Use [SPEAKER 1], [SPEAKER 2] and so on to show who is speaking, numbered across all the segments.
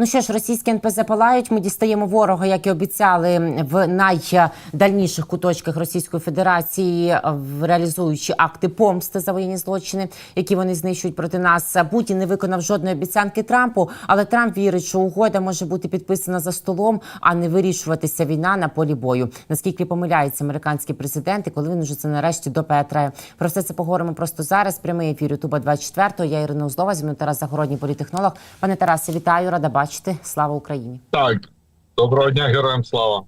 [SPEAKER 1] Ну що ж, російські НПЗ палають. Ми дістаємо ворога, як і обіцяли, в найдальніших куточках Російської Федерації, реалізуючи акти помсти за воєнні злочини, які вони знищують проти нас. Путін не виконав жодної обіцянки Трампу, але Трамп вірить, що угода може бути підписана за столом, а не вирішуватися війна на полі бою. Наскільки помиляється американський президент, і коли він уже це нарешті допетрає. Про все це поговоримо просто зараз. Прямий ефір Ютуба 24 Я Ірина Узлова, зі мною Тарас Загородній, політехнолог. Пане Тарасе, вітаю, рада бачити. Слава Україні!
[SPEAKER 2] Так, доброго дня, героям слава.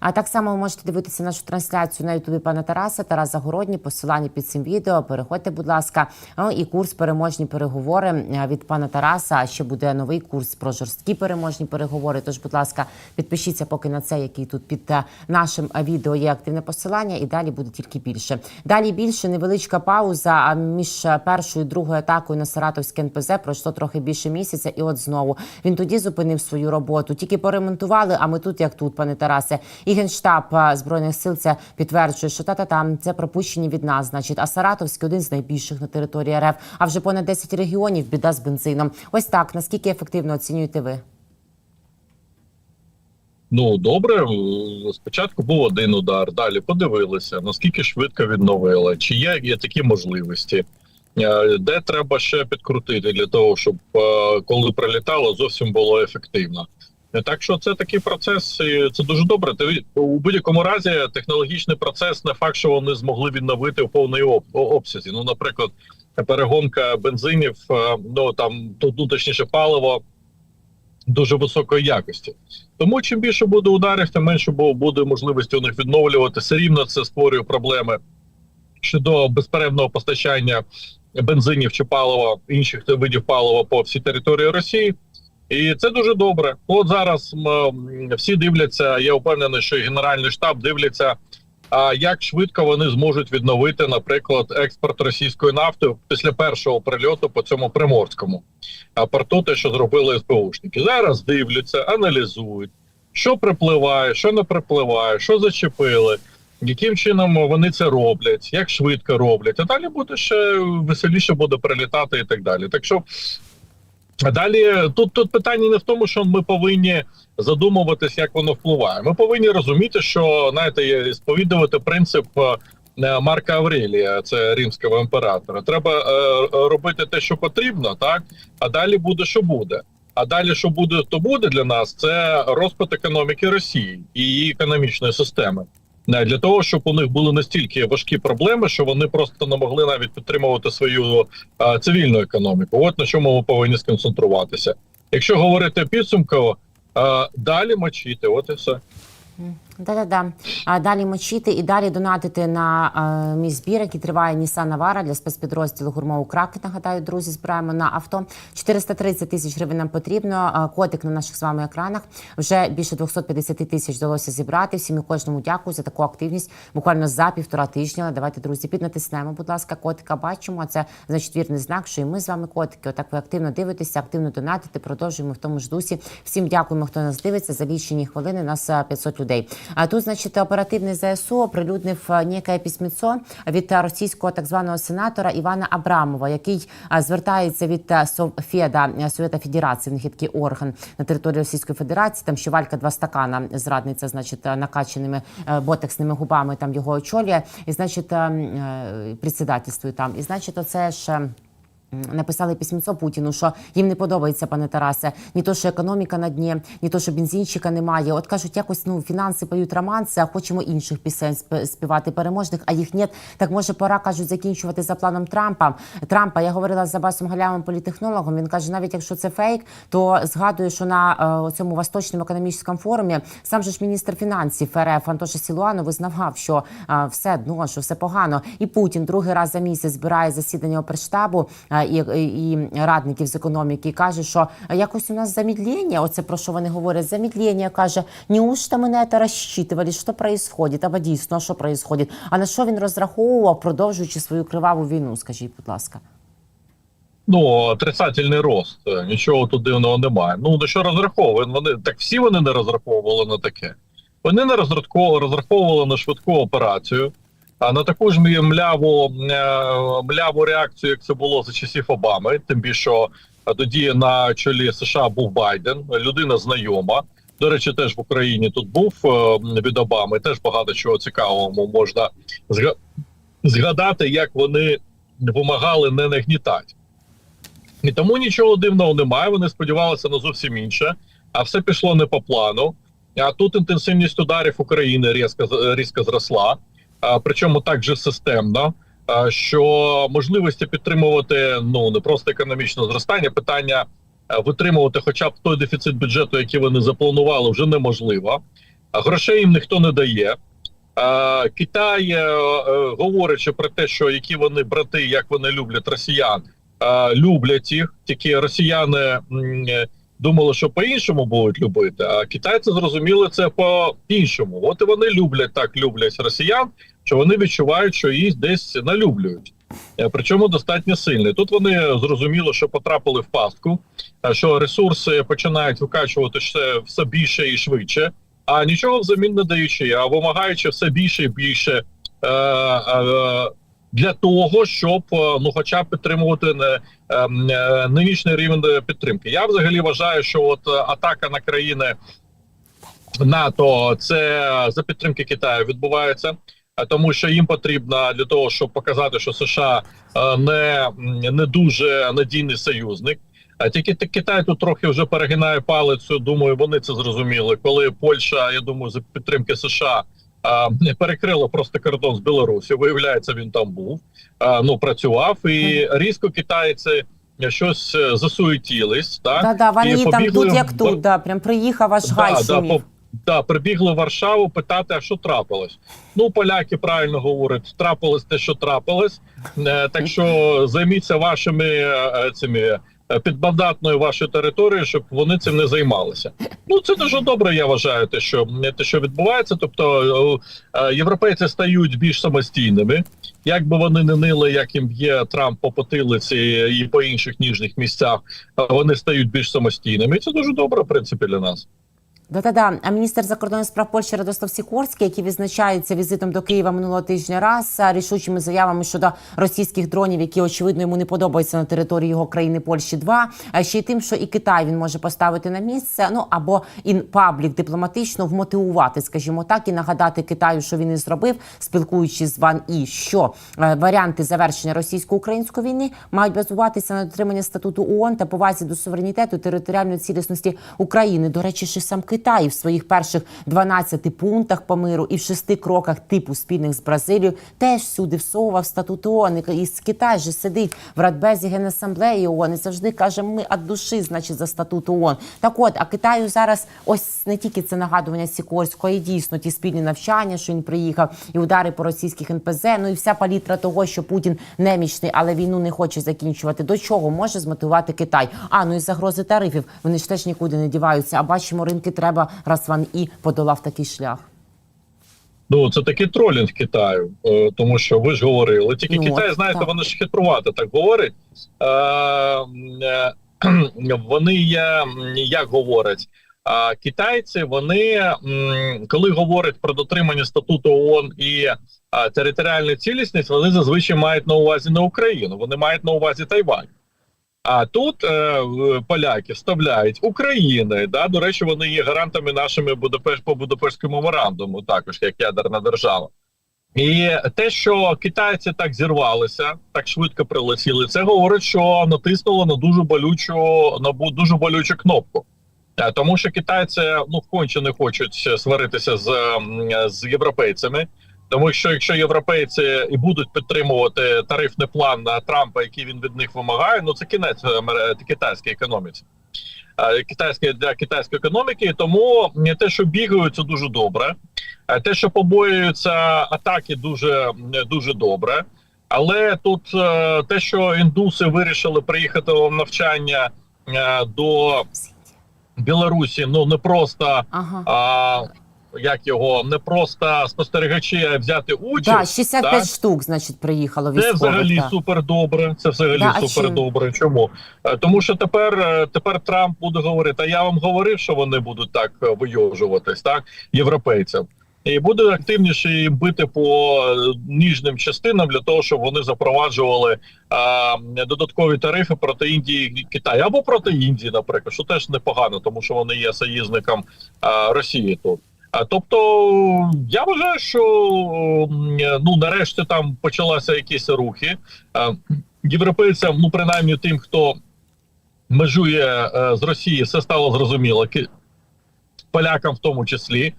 [SPEAKER 1] А так само ви можете дивитися нашу трансляцію на Ютубі пана Тараса, Тарас Загородній, посилання під цим відео. Переходьте, будь ласка. Ну і курс переможні переговори від пана Тараса. А ще буде новий курс про жорсткі переможні переговори. Тож, будь ласка, підпишіться поки на це, який тут під е, нашим е, відео є активне посилання, і далі буде тільки більше. Далі більше невеличка пауза. А між е, першою і другою атакою на Саратовське НПЗ пройшло трохи більше місяця, і от знову він тоді зупинив свою роботу. Тільки поремонтували. А ми тут, як тут, пане Тарасе, і генштаб е, збройних сил це підтверджує, що та-та там це пропущені від нас. Значить, а Саратовський один з найбільших на території РФ. А вже понад 10 регіонів біда з бензином. Ось так. Наскільки ефективно оцінюєте ви?
[SPEAKER 2] Ну добре, е, спочатку був один удар, далі подивилися, наскільки швидко відновили, чи є, є такі можливості, Е, де треба ще підкрутити для того, щоб коли прилітало, зовсім було ефективно. Так що це такий процес, і це дуже добре. У будь-якому разі технологічний процес не факт, що вони змогли відновити в повний об- обсязі. Ну, наприклад, перегонка бензинів, е, ну там ну, точніше паливо дуже високої якості. Тому чим більше буде ударів, тим менше буде можливості у них відновлювати. Все рівно це створює проблеми щодо безперервного постачання бензинів чи палива інших видів палива по всій території Росії. І це дуже добре. От зараз всі дивляться. Я впевнений, що Генеральний штаб дивляться. А як швидко вони зможуть відновити, наприклад, експорт російської нафти після першого прильоту по цьому приморському порту, те, що зробили СБУшники. Зараз дивляться, аналізують, що припливає, що не припливає, що зачепили, яким чином вони це роблять, як швидко роблять. А далі буде ще веселіше буде прилітати і так далі. Так що а далі тут, тут питання не в тому, що ми повинні задумуватись, як воно впливає. Ми повинні розуміти, що знаєте, сповідувати принцип. е, Марка Аврелія, це римського імператора. Треба е, робити те, що потрібно, так а далі буде, що буде. А далі, що буде, то буде для нас, це розпад економіки Росії і її економічної системи. Не, Для того, щоб у них були настільки важкі проблеми, що вони просто не могли навіть підтримувати свою е, цивільну економіку. От на чому ми повинні сконцентруватися. Якщо говорити підсумково, е, далі мочити, от і все.
[SPEAKER 1] Да-да-да. А далі мочити і далі донатити на е, мій збір, який триває Нісан Навара для спецпідрозділу Гурмову Краки. Нагадаю, друзі, збираємо на авто. 430 тисяч гривень нам потрібно. Котик на наших з вами екранах. Вже більше 250 тисяч вдалося зібрати. Всім і кожному дякую за таку активність. Буквально за півтора тижня. Давайте, друзі, піднатиснемо, будь ласка, котика бачимо. Це значить вірний знак, що і ми з вами котики. Отак ви активно дивитеся, активно донатите. Продовжуємо в тому ж дусі. Всім дякуємо, хто нас дивиться. За лічені хвилини нас е, 500 людей. А тут, значить, оперативний ЗСУ оприлюднив е, некое письмецо від російського так званого сенатора Івана Абрамова, який е, звертається від е, Совфеда е, Совєта Федерації. В них є такий орган на території Російської Федерації. Там ще валька два стакана зрадниця, значить, накачаними е, ботексними губами. Там його очолює, і значить, е, е, председательствує там. І значить, оце ж. Написали письмецо Путіну, що їм не подобається, пане Тарасе, ні то, що економіка на дні, ні то, що бензинчика немає. От кажуть, якось ну фінанси поють романси, а хочемо інших пісень співати переможних, а їх нет. Так може пора кажуть закінчувати за планом Трампа. Трампа я говорила з Абасом Галямом, політехнологом. Він каже, навіть якщо це фейк, то згадую, що на е, цьому восточному економічному форумі сам же ж міністр фінансів РФ Антоша Сілуанов визнавав, що е, все дно, що все погано. І Путін другий раз за місяць збирає засідання оперштабу е, і, і, і радників з економіки. і Каже, що якось у нас замедлення, Оце про що вони говорять. Замедлення каже, неужто ми на розчитували, що происходит? Або дійсно, що происходит? А на що він розраховував, продовжуючи свою криваву війну? Скажіть, будь ласка.
[SPEAKER 2] Ну, отрицательний рост. е, Нічого тут дивного немає. Ну на що розраховували? Вони так всі вони не розраховували на таке. Вони не розраховували, на швидку операцію, на таку ж мляву, е, мляву реакцію, як це було за часів Обами. Тим більше тоді на чолі США був Байден, людина знайома. До речі, теж в Україні тут був е, від Обами. Теж багато чого цікавого можна згадати, як вони вимагали не нагнітати. І тому нічого дивного немає. Вони сподівалися на зовсім інше, а все пішло не по плану. А тут інтенсивність ударів України різко, різко зросла, а, причому так же системно. Що можливості підтримувати ну не просто економічне зростання, питання витримувати, хоча б той дефіцит бюджету, який вони запланували, вже неможливо. Грошей їм ніхто не дає. Китай, е, е, говорячи про те, що які вони брати, як вони люблять росіян, е, люблять їх. Тільки росіяни е, думали, що по-іншому будуть любити, а китайці зрозуміли це по-іншому. От і вони люблять так, люблять росіян, що вони відчувають, що їх десь налюблюють. Е, Причому достатньо сильно. І Тут вони зрозуміли, що потрапили в пастку, що ресурси починають викачувати все, все більше і швидше, а нічого взамін не даючи, а вимагаючи все більше і більше е, е, для того, щоб е, ну, хоча б підтримувати е, е, нинішній рівень підтримки. Я взагалі вважаю, що от атака на країни НАТО це за підтримки Китаю відбувається. Тому що їм потрібно для того, щоб показати, що США не, не дуже надійний союзник. А тільки Китай тут трохи вже перегинає палицю. Думаю, вони це зрозуміли. Коли Польща, я думаю, за підтримки США а, перекрила просто кордон з Білорусі. Виявляється, він там був, ну працював, і різко китайці щось е, засуетілись. Так
[SPEAKER 1] Да, да, вони
[SPEAKER 2] і
[SPEAKER 1] там тут як тут, да, прям приїхав аж
[SPEAKER 2] да,
[SPEAKER 1] шумів.
[SPEAKER 2] по- да, прибігли в Варшаву питати, а що трапилось. Ну, поляки правильно говорять, трапилось те, що трапилось. Е, так що займіться вашими е, цими е, вашої вашою територією, щоб вони цим не займалися. Ну це дуже добре. Я вважаю, те, що те, що відбувається. Тобто е, е, європейці стають більш самостійними. Як би вони не нили, як їм є Трамп по потилиці і по інших ніжних місцях, вони стають більш самостійними. І це дуже добре, в принципі, для нас.
[SPEAKER 1] Да-да-да. А міністр закордонних справ Польщі Радостав Сікорський, який відзначається візитом до Києва минулого тижня раз рішучими заявами щодо російських дронів, які очевидно йому не подобаються на території його країни Польщі. Два а ще й тим, що і Китай він може поставити на місце, ну або ін паблік дипломатично вмотивувати, скажімо так, і нагадати Китаю, що він і зробив, спілкуючись з Ван І, що е, варіанти завершення російсько-української війни мають базуватися на дотриманні статуту ООН та повазі до суверенітету територіальної цілісності України. До речі, ще сам Китай в своїх перших 12 пунктах по миру і в шести кроках типу спільних з Бразилією теж всюди всовував статут ООН. І Китай же сидить в Радбезі Генасамблеї ООН і завжди каже, ми від душі, значить, за статут ООН. Так от, а Китаю зараз ось не тільки це нагадування Сікорського, й дійсно ті спільні навчання, що він приїхав, і удари по російських НПЗ. Ну і вся палітра того, що Путін немічний, але війну не хоче закінчувати. До чого може змотивувати Китай? А ну і загрози тарифів. Вони ж теж нікуди не діваються. А бачимо, ринки треба раз ван і подолав такий шлях.
[SPEAKER 2] Ну, це такий тролінг Китаю, е, тому що ви ж говорили. Тільки
[SPEAKER 1] Ну,
[SPEAKER 2] Китай, знаєте,
[SPEAKER 1] так.
[SPEAKER 2] вони ж хитрувати так говорять. Е, е, вони є, як говорять, а китайці, вони коли говорять про дотримання статуту ООН і територіальну цілісність, вони зазвичай мають на увазі не Україну, вони мають на увазі Тайвань. А тут е, поляки вставляють України. Да, до речі, вони є гарантами нашими Будапешт по Будапештському меморандуму, також як ядерна держава. І те, що китайці так зірвалися, так швидко прилетіли, це говорить, що натиснуло на дуже болючу на дуже болючу кнопку. Е, Тому що китайці ну конче не хочуть сваритися з, з європейцями. Тому що якщо європейці і будуть підтримувати тарифний план на Трампа, який він від них вимагає, ну це кінець амер- китайській економіці. Е, Китайської для китайської економіки, тому те, що бігають, це дуже добре. Е, Те, що побоюються атаки, дуже дуже добре. Але тут е, те, що індуси вирішили приїхати в навчання е, до Білорусі, ну не просто
[SPEAKER 1] Ага.
[SPEAKER 2] а, як його не просто спостерігачі, а взяти участь.
[SPEAKER 1] Да, 65
[SPEAKER 2] так?
[SPEAKER 1] штук, значить, приїхало
[SPEAKER 2] Це взагалі
[SPEAKER 1] так.
[SPEAKER 2] супер добре. Це взагалі
[SPEAKER 1] Да,
[SPEAKER 2] супер добре. Чому? Е, Тому що тепер, е, тепер Трамп буде говорити: а я вам говорив, що вони будуть так е, вийожуватись, так європейцям. і буде активніше їм бити по ніжним частинам для того, щоб вони запроваджували а, додаткові тарифи проти Індії і Китаю або проти Індії, наприклад, що теж непогано, тому що вони є союзником а, Росії тут. Тобто я вважаю, що ну нарешті там почалися якісь рухи. Європейцям, ну принаймні тим, хто межує е, з Росії, все стало зрозуміло. Полякам в тому числі.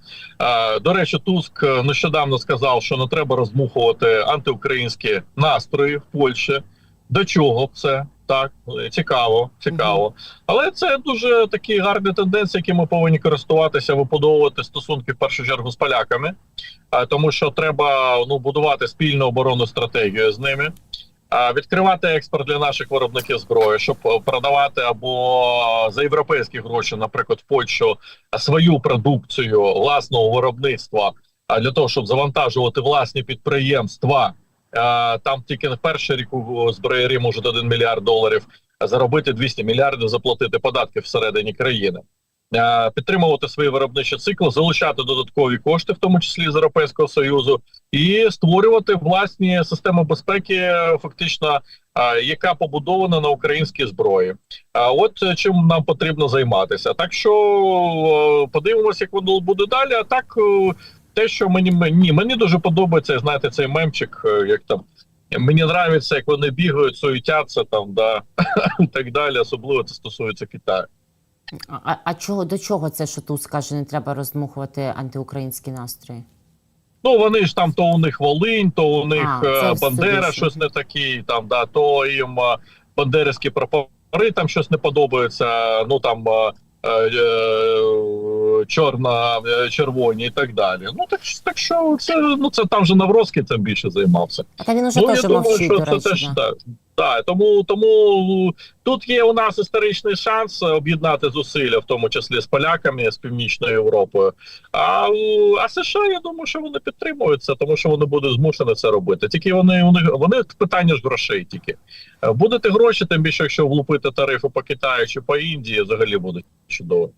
[SPEAKER 2] До речі, Туск е, нещодавно сказав, що не треба розмухувати антиукраїнські настрої в Польщі. До чого це? Так, цікаво, цікаво. Але це дуже такі гарні тенденції, які ми повинні користуватися, вибудовувати стосунки в першу чергу з поляками, тому що треба ну будувати спільну оборонну стратегію з ними. Відкривати експорт для наших виробників зброї, щоб продавати або за європейські гроші, наприклад, в Польщу свою продукцію власного виробництва, для того, щоб завантажувати власні підприємства. Там тільки на перший рік у зброярі можуть 1 мільярд доларів заробити 200 мільярдів, заплатити податки всередині країни. Підтримувати свої виробничі цикли, залучати додаткові кошти, в тому числі з Європейського союзу, і створювати власні системи безпеки, фактично, яка побудована на українській зброї. От чим нам потрібно займатися. Так що подивимося, як воно буде далі. А так, те, що мені мені, мені дуже подобається, знаєте, цей мемчик, е, як там. Мені подобається, як вони бігають, суетяться там, да і так далі. Особливо це стосується Китаю.
[SPEAKER 1] А, а чого до чого це, що тут скаже, не треба роздмухувати антиукраїнські настрої?
[SPEAKER 2] Ну вони ж там то у них Волинь, то у них
[SPEAKER 1] А,
[SPEAKER 2] е, Бандера
[SPEAKER 1] більше.
[SPEAKER 2] щось не такі, там да, то їм е, бандерівські прапори там щось не подобається. Ну там е, е, чорна, е, червоні і так далі. Ну так так що це ну це там же Навроцький цим більше займався.
[SPEAKER 1] А та він уже
[SPEAKER 2] ну
[SPEAKER 1] теж
[SPEAKER 2] я думаю,
[SPEAKER 1] мовчить,
[SPEAKER 2] що це теж
[SPEAKER 1] да.
[SPEAKER 2] так. Так, тому тому тут є у нас історичний шанс об'єднати зусилля, в тому числі з поляками з північною Європою. А, а США, я думаю, що вони підтримують це, тому що вони будуть змушені це робити. Тільки вони вони, вони питання ж грошей. Тільки будете гроші, тим більше, якщо влупити тарифи по Китаю чи по Індії, взагалі буде чудово.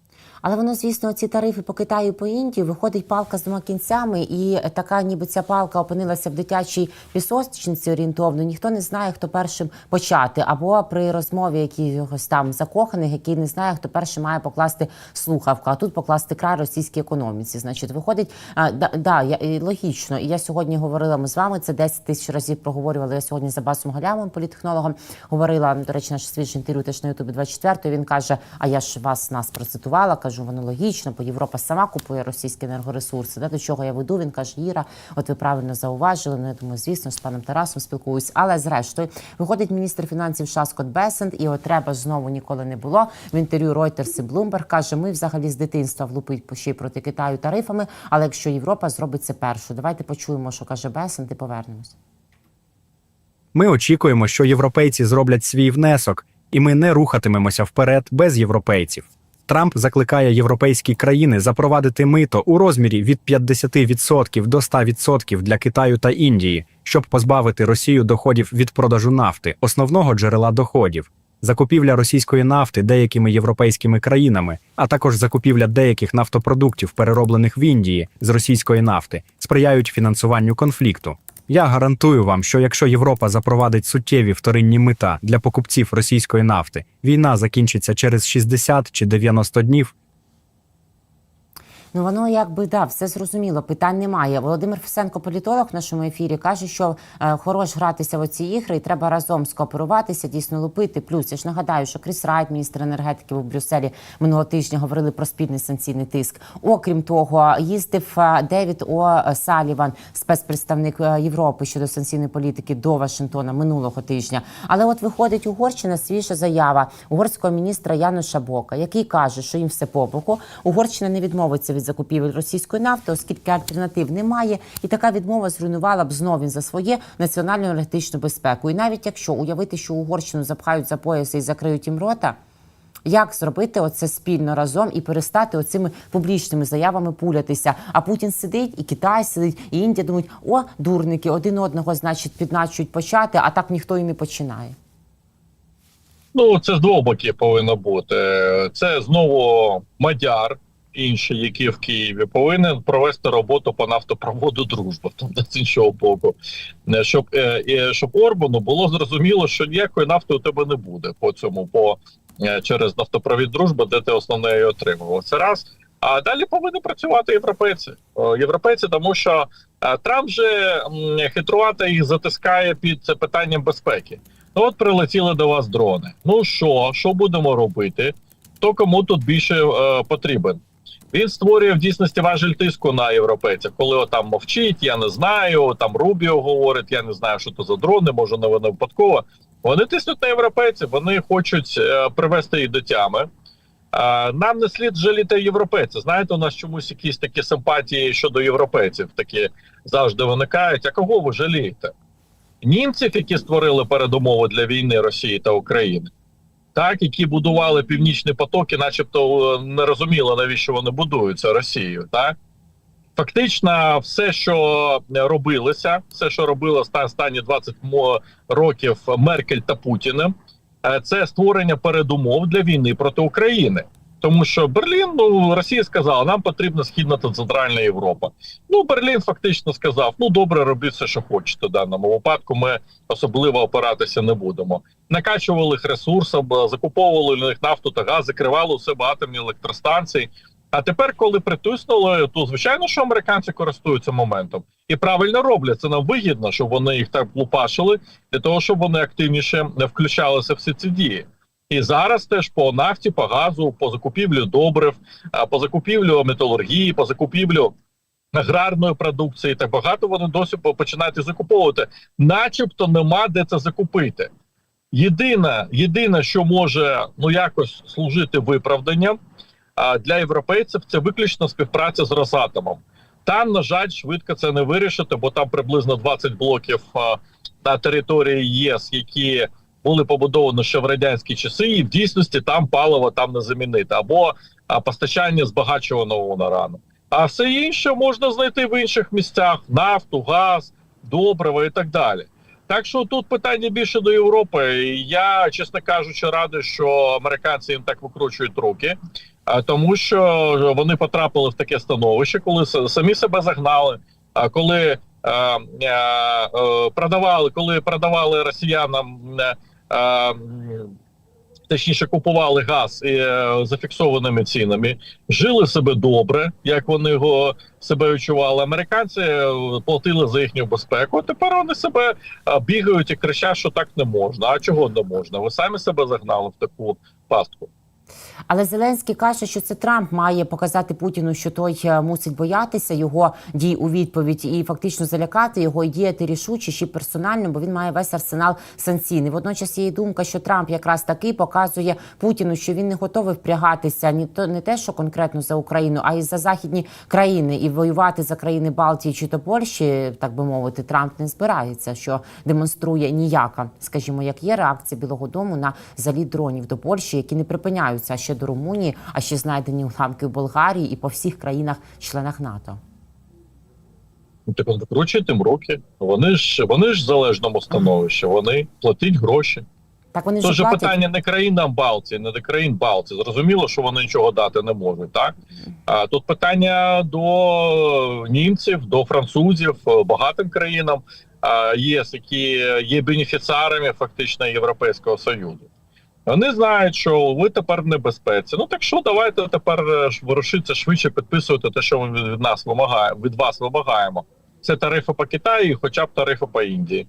[SPEAKER 1] Але воно, звісно, ці тарифи по Китаю по Індії виходить палка з двома кінцями, і така, ніби ця палка опинилася в дитячій пісочниці орієнтовно. Ніхто не знає, хто першим почати. Або при розмові якихось там закоханих, який не знає, хто першим має покласти слухавку, а тут покласти край російській економіці. Значить, виходить, а, да, да, я, і логічно. І я сьогодні говорила ми з вами. Це 10 тисяч разів проговорювала. Я сьогодні за Басом Галямом, політехнологом, говорила. До речі, наше свіже інтерв'ю теж на Ютубі 24 Він каже: А я ж вас нас процитувала. Кажу, воно логічно, бо Європа сама купує російські енергоресурси. Да, до чого я веду? Він каже: Іра, от ви правильно зауважили. Ну я думаю, звісно, з паном Тарасом спілкуюсь. Але зрештою виходить міністр фінансів США Скотт Бесент, і от треба знову ніколи не було. В інтерв'ю Reuters і Bloomberg каже: ми взагалі з дитинства влупить по ще проти Китаю тарифами. Але якщо Європа зробить це першу, давайте почуємо, що каже Бесент, і повернемось.
[SPEAKER 3] Ми очікуємо, що європейці зроблять свій внесок, і ми не рухатимемося вперед без європейців. Трамп закликає європейські країни запровадити мито у розмірі від 50% до 100% для Китаю та Індії, щоб позбавити Росію доходів від продажу нафти, основного джерела доходів. Закупівля російської нафти деякими європейськими країнами, а також закупівля деяких нафтопродуктів, перероблених в Індії з російської нафти, сприяють фінансуванню конфлікту. Я гарантую вам, що якщо Європа запровадить суттєві вторинні мита для покупців російської нафти, війна закінчиться через 60 чи 90 днів.
[SPEAKER 1] Ну воно якби да, все зрозуміло, питань немає. Володимир Фесенко, політолог в нашому ефірі, каже, що е, хорош гратися в оці ігри, і треба разом скооперуватися, дійсно лупити. Плюс я ж нагадаю, що Кріс Райт, міністр енергетики у Брюсселі минулого тижня говорили про спільний санкційний тиск. Окрім того, їздив е, Девід О. Саліван, спецпредставник е, Європи щодо санкційної політики до Вашингтона минулого тижня. Але от виходить Угорщина свіжа заява угорського міністра Януша Бока, який каже, що їм все по боку. Угорщина не відмовиться від закупівель російської нафти, оскільки альтернатив немає, і така відмова зруйнувала б знов він за своє національну енергетичну безпеку. І навіть якщо уявити, що Угорщину запхають за пояс і закриють їм рота. Як зробити оце спільно разом і перестати оцими публічними заявами пулятися? А Путін сидить, і Китай сидить, і Індія думають, о, дурники, один одного, значить, підначують почати, а так ніхто і не починає.
[SPEAKER 2] Ну, це з двох боків повинно бути. Це знову мадяр, інший, який в Києві, повинен провести роботу по нафтопроводу дружба там з іншого боку, Е, щоб е, щоб Орбану було зрозуміло, що ніякої нафти у тебе не буде по цьому, по е, через нафтопровід дружба, де ти основне отримував. Це раз. А далі повинні працювати європейці. Європейці, тому що Трамп же м, хитрувато їх затискає під це питанням безпеки. Ну от прилетіли до вас дрони. Ну що, що будемо робити? Хто кому тут більше е, потрібен? Він створює в дійсності важель тиску на європейців, коли отам мовчить, я не знаю. Там Рубіо говорить, я не знаю, що то за дрони, може не вони випадково. Вони тиснуть на європейців, вони хочуть е, привести їх до тями. Е, нам не слід жаліти європейців. Знаєте, у нас чомусь якісь такі симпатії щодо європейців такі завжди виникають. А кого ви жалієте? Німців, які створили передумови для війни Росії та України, так, які будували північні потоки, начебто е, не розуміло, навіщо вони будуються Росією. Так фактично, все, що робилося, все, що робило оста- останні 20 мо- років Меркель та Путіним, е, це створення передумов для війни проти України. Тому що Берлін, ну Росія сказала, нам потрібна східна та центральна Європа. Ну Берлін фактично сказав: ну добре, робіть все, що хочете. В даному випадку ми особливо опиратися не будемо. Накачували їх ресурсом, закуповували у них нафту та газ, закривали у себе атомні електростанції. А тепер, коли притиснули, то звичайно, що американці користуються моментом і правильно роблять. Це нам вигідно, щоб вони їх так лупашили, для того, щоб вони активніше не включалися в всі ці дії. І зараз теж по нафті, по газу, по закупівлю добрив, по закупівлю металургії, по закупівлю аграрної продукції, так багато вони досі починають закуповувати, начебто нема де це закупити. Єдине, єдине, що може ну якось служити виправданням для європейців, це виключно співпраця з Росатомом. Там, на жаль, швидко це не вирішити, бо там приблизно 20 блоків на території ЄС, які були побудовані ще в радянські часи, і в дійсності там паливо там не замінити або постачання збагачуваного урану. А все інше можна знайти в інших місцях: нафту, газ, добрива і так далі. Так що тут питання більше до Європи. Я, чесно кажучи, радий, що американці їм так викручують руки, тому що вони потрапили в таке становище, коли самі себе загнали. А коли е, е, е, продавали, коли продавали росіянам. Е, Точніше, купували газ е, зафіксованими цінами, жили себе добре, як вони його себе відчували. Американці е, платили за їхню безпеку. Тепер вони себе бігають і кричать, що так не можна. А чого не можна? Ви самі себе загнали в таку пастку.
[SPEAKER 1] Але Зеленський каже, що це Трамп має показати Путіну, що той е, мусить боятися його дій у відповідь і фактично залякати його і діяти рішуче ще персонально, бо він має весь арсенал санкційний. Водночас є і думка, що Трамп якраз таки показує Путіну, що він не готовий впрягатися ні то не те, що конкретно за Україну, а й за західні країни і воювати за країни Балтії чи то Польщі, так би мовити, Трамп не збирається, що демонструє ніяка, скажімо, як є реакція Білого Дому на заліт дронів до Польщі, які не припиняються а ще до Румунії, а ще знайдені уламки в Болгарії і по всіх країнах-членах НАТО.
[SPEAKER 2] Ну, Так викручуйте їм руки. Вони ж вони ж в залежному становищі. Вони платять гроші.
[SPEAKER 1] Так вони
[SPEAKER 2] Тож
[SPEAKER 1] ж
[SPEAKER 2] питання не країнам Балтії, не до країн Балтії. Зрозуміло, що вони нічого дати не можуть. Так а тут питання до німців, до французів, е, багатим країнам ЄС, які є бенефіціарами фактично Європейського союзу. Вони знають, що ви тепер в небезпеці. Ну так що давайте тепер е, ворушитися швидше підписувати те, що ми від нас вимагаємо, від вас вимагаємо. Це тарифи по Китаю, і хоча б тарифи по Індії.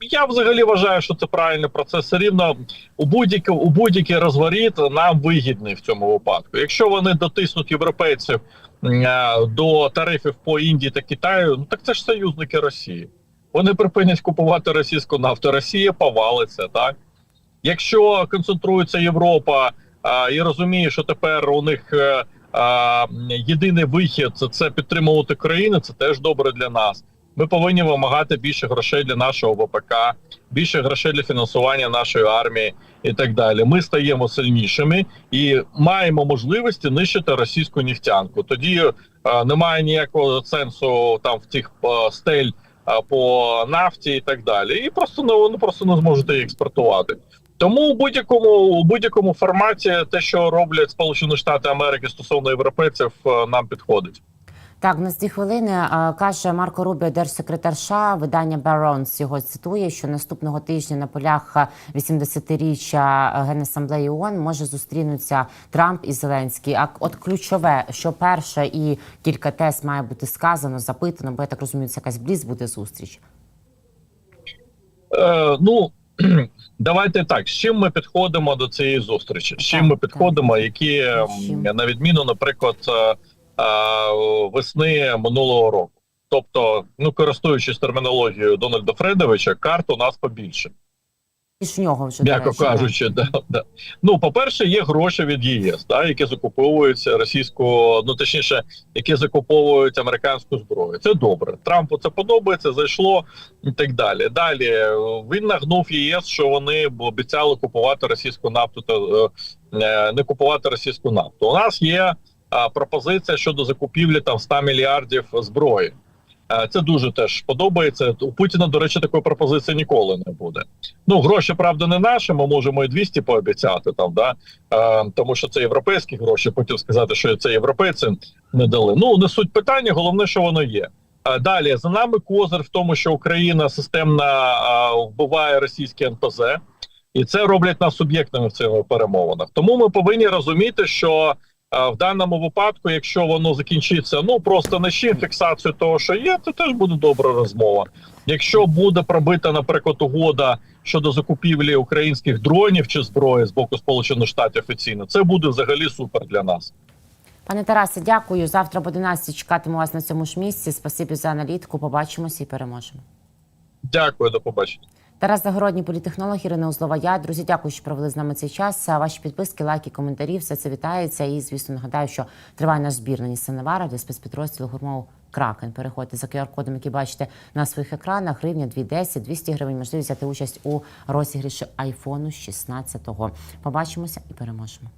[SPEAKER 2] Я взагалі вважаю, що це правильний процес. Все рівно у будь-який у будь-який розворіт нам вигідний в цьому випадку. Якщо вони дотиснуть європейців е, до тарифів по Індії та Китаю, ну так це ж союзники Росії. Вони припинять купувати російську нафту. Росія повалиться, так якщо концентрується Європа а, і розуміє, що тепер у них е, а, єдиний вихід це, це підтримувати країни, це теж добре для нас. Ми повинні вимагати більше грошей для нашого ВПК, більше грошей для фінансування нашої армії і так далі. Ми стаємо сильнішими і маємо можливості нищити російську нефтянку. Тоді е, немає ніякого сенсу там в цих е, стель е, по нафті і так далі. І просто не вони просто не зможете її експортувати. Тому у будь-якому у будь-якому форматі те, що роблять Сполучені Штати Америки стосовно європейців, е, нам підходить.
[SPEAKER 1] Так, на ці хвилини е, каже Марко Рубіо, держсекретар США, видання Barron's його цитує, що наступного тижня на полях 80-річчя Генасамблеї ООН може зустрінуться Трамп і Зеленський. А от ключове, що перше і кілька тез має бути сказано, запитано, бо я так розумію, це якась бліз буде зустріч.
[SPEAKER 2] Е, ну давайте так. З чим ми підходимо до цієї зустрічі? З чим
[SPEAKER 1] Так,
[SPEAKER 2] ми
[SPEAKER 1] так.
[SPEAKER 2] підходимо, які ем, на відміну, наприклад, е, е, весни минулого року. Тобто, ну користуючись термінологією Дональда Фредовича, карт у нас побільше.
[SPEAKER 1] І ж в нього вже
[SPEAKER 2] м'яко кажучи, да, да. Ну, по-перше, є гроші від ЄС, да, які закуповуються російську, ну точніше, які закуповують американську зброю. Це добре. Трампу це подобається, зайшло і так далі. Далі він нагнув ЄС, що вони обіцяли купувати російську нафту та е, е, не купувати російську нафту. У нас є пропозиція щодо закупівлі там 100 мільярдів зброї. Е, Це дуже теж подобається. У Путіна, до речі, такої пропозиції ніколи не буде. Ну, гроші, правда, не наші. Ми можемо і 200 пообіцяти там, да е, тому що це європейські гроші. Потім сказати, що це європейці не дали. Ну не суть питання, головне, що воно є. Е, Далі за нами козир в тому, що Україна системно е, вбиває російські НПЗ, і це роблять нас суб'єктами в цих перемовинах. Тому ми повинні розуміти, що в даному випадку, якщо воно закінчиться, ну просто на ще фіксацію того, що є, то теж буде добра розмова. Якщо буде пробита, наприклад, угода щодо закупівлі українських дронів чи зброї з боку Сполучених Штатів офіційно, це буде взагалі супер для нас.
[SPEAKER 1] Пане Тарасе, дякую. Завтра об 11 чекатиму вас на цьому ж місці. Спасибі за аналітику. Побачимося і переможемо.
[SPEAKER 2] Дякую, до побачення.
[SPEAKER 1] Тарас Загородній політехнолог Ірина Узлова. Я друзі, дякую, що провели з нами цей час. Ваші підписки, лайки, коментарі, все це вітається. І звісно, нагадаю, що триває наш збір на Нісан для спецпідрозділу гурмов Кракен. Переходьте за QR-кодом, який бачите на своїх екранах. Гривня 2,10, 200 гривень. Можливість взяти участь у розіграші айфону 16-го. Побачимося і переможемо.